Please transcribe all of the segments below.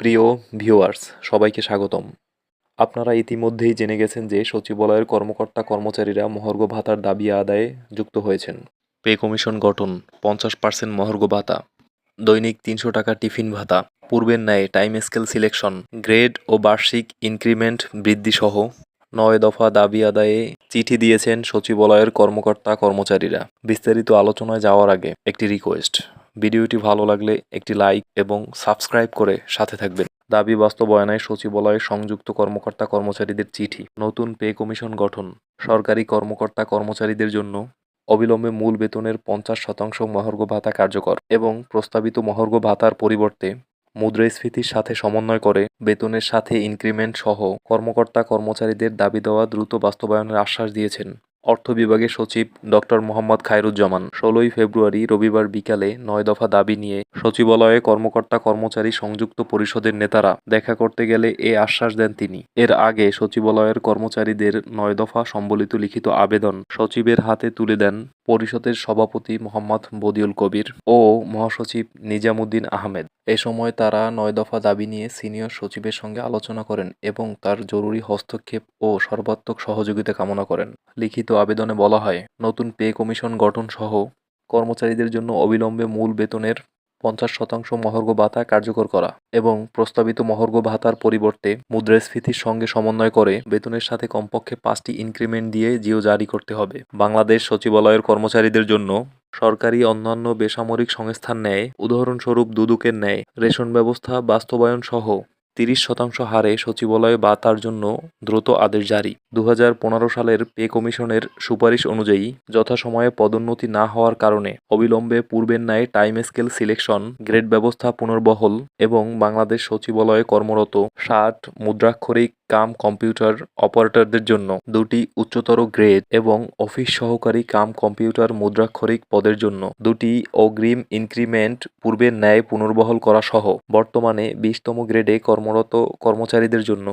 প্রিয় ভিউয়ার্স, সবাইকে স্বাগতম। আপনারা ইতিমধ্যেই জেনে গেছেন যে সচিবালয়ের কর্মকর্তা কর্মচারীরা মহার্ঘ ভাতার দাবি আদায়ে যুক্ত হয়েছেন। পে কমিশন গঠন, পঞ্চাশ পার্সেন্ট মহার্ঘ ভাতা। দৈনিক তিনশো টাকা টিফিন ভাতা। পূর্বের ন্যায় টাইম স্কেল সিলেকশন, গ্রেড ও বার্ষিক ইনক্রিমেন্ট বৃদ্ধিসহ নয় দফা দাবি আদায়ে চিঠি দিয়েছেন সচিবালয়ের কর্মকর্তা কর্মচারীরা। বিস্তারিত আলোচনায় যাওয়ার আগে একটি রিকোয়েস্ট। ভিডিওটি ভালো লাগলে একটি লাইক এবং সাবস্ক্রাইব করে সাথে থাকবেন। দাবি বাস্তবায়নায় সচিবালয়ে সংযুক্ত কর্মকর্তা কর্মচারীদের চিঠি। নতুন পে কমিশন গঠন। সরকারি কর্মকর্তা কর্মচারীদের জন্য অবিলম্বে মূল বেতনের পঞ্চাশ শতাংশ মহার্ঘ ভাতা কার্যকর এবং প্রস্তাবিত মহার্ঘ ভাতার পরিবর্তে মুদ্রাস্ফীতির সাথে সমন্বয় করে বেতনের সাথে ইনক্রিমেন্ট সহ কর্মকর্তা কর্মচারীদের দাবি দেওয়া দ্রুত বাস্তবায়নের আশ্বাস দিয়েছেন। অর্থ বিভাগের সচিব ডক্টর মোহাম্মদ খায়রুজ্জামান। ষোলোই ফেব্রুয়ারি রবিবার বিকালে নয় দফা দাবি নিয়ে সচিবালয়ে কর্মকর্তা কর্মচারী সংযুক্ত পরিষদের নেতারা দেখা করতে গেলে এ আশ্বাস দেন তিনি। এর আগে সচিবালয়ের কর্মচারীদের নয় দফা সম্বলিত লিখিত আবেদন সচিবের হাতে তুলে দেন পরিষদের সভাপতি মোহাম্মদ বদিউল কবির ও মহাসচিব নিজামুদ্দিন আহমেদ। এ সময় তারা নয় দফা দাবি নিয়ে সিনিয়র সচিবের সঙ্গে আলোচনা করেন এবং তার জরুরি হস্তক্ষেপ ও সর্বাত্মক সহযোগিতা কামনা করেন। লিখিত আবেদনে বলা হয়, নতুন পে কমিশন গঠন সহ কর্মচারীদের জন্য অবিলম্বে মূল বেতনের পঞ্চাশ শতাংশ মহার্ঘ ভাতা কার্যকর করা এবং প্রস্তাবিত মহার্ঘ ভাতার পরিবর্তে মুদ্রাস্ফীতির সঙ্গে সমন্বয় করে বেতনের সাথে কমপক্ষে পাঁচটি ইনক্রিমেন্ট দিয়ে জিও জারি করতে হবে। বাংলাদেশ সচিবালয়ের কর্মচারীদের জন্য সরকারি অন্যান্য বেসামরিক সংস্থার ন্যায়, উদাহরণস্বরূপ দুদুকের ন্যায়, রেশন ব্যবস্থা, বাস্তবায়ন সহ তিরিশ শতাংশ হারে সচিবালয়ে বা তার জন্য দ্রুত আদেশ জারি। দু হাজার পনেরো সালের পে কমিশনের সুপারিশ অনুযায়ী যথাসময়ে পদোন্নতি না হওয়ার কারণে অবিলম্বে পূর্বের ন্যায় টাইম স্কেল সিলেকশন, গ্রেড ব্যবস্থা পুনর্বহল এবং বাংলাদেশ সচিবালয়ে কর্মরত ষাট মুদ্রাক্ষরিক কাম কম্পিউটার অপারেটরদের জন্য দুটি উচ্চতর গ্রেড এবং অফিস সহকারী কাম কম্পিউটার মুদ্রাক্ষরিক পদের জন্য দুটি অগ্রিম ইনক্রিমেন্ট পূর্বের ন্যায় পুনর্বহল করা সহ। বর্তমানে বিশতম গ্রেডে কর্মরত কর্মচারীদের জন্য।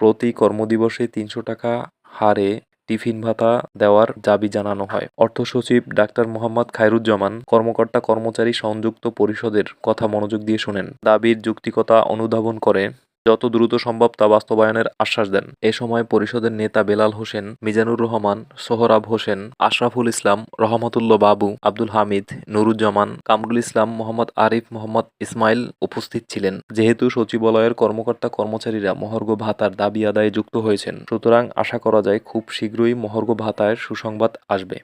প্রতি কর্মদিবসে তিনশো টাকা হারে টিফিন ভাতা দেওয়ার দাবি জানানো হয়। অর্থ সচিব ডাক্তার মোহাম্মদ খায়রুজ্জামান কর্মকর্তা কর্মচারী সংযুক্ত পরিষদের কথা মনোযোগ দিয়ে শোনেন। দাবির যুক্তিকতা অনুধাবন করে যত দ্রুত সম্ভব তা বাস্তবায়নের আশ্বাস দেন। এ সময় পরিষদের নেতা বেলাল হোসেন, মিজানুর রহমান, সোহরাব হোসেন, আশরাফুল ইসলাম, রহমতুল্লাহ বাবু, আব্দুল হামিদ, নুরুজ্জামান, কামরুল ইসলাম, মোহাম্মদ আরিফ, মোহাম্মদ ইসমাইল উপস্থিত ছিলেন। যেহেতু সচিবালয়ের কর্মকর্তা কর্মচারীরা মহার্ঘ ভাতার দাবি আদায়ে যুক্ত হয়েছেন, সুতরাং আশা করা যায় খুব শীঘ্রই মহার্ঘ ভাতায় সুসংবাদ আসবে।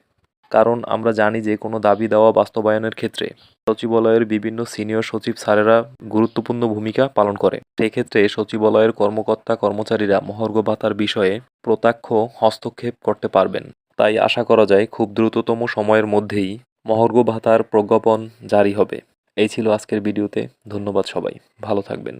কারণ আমরা জানি যে কোনো দাবি দেওয়া বাস্তবায়নের ক্ষেত্রে সচিবালয়ের বিভিন্ন সিনিয়র সচিব স্যারেরা গুরুত্বপূর্ণ ভূমিকা পালন করে। সেক্ষেত্রে সচিবালয়ের কর্মকর্তা কর্মচারীরা মহার্ঘ ভাতার বিষয়ে প্রত্যক্ষ হস্তক্ষেপ করতে পারবেন। তাই আশা করা যায় খুব দ্রুততম সময়ের মধ্যেই মহার্ঘ ভাতার প্রজ্ঞাপন জারি হবে। এই ছিল আজকের ভিডিওতে। ধন্যবাদ সবাই। ভালো থাকবেন।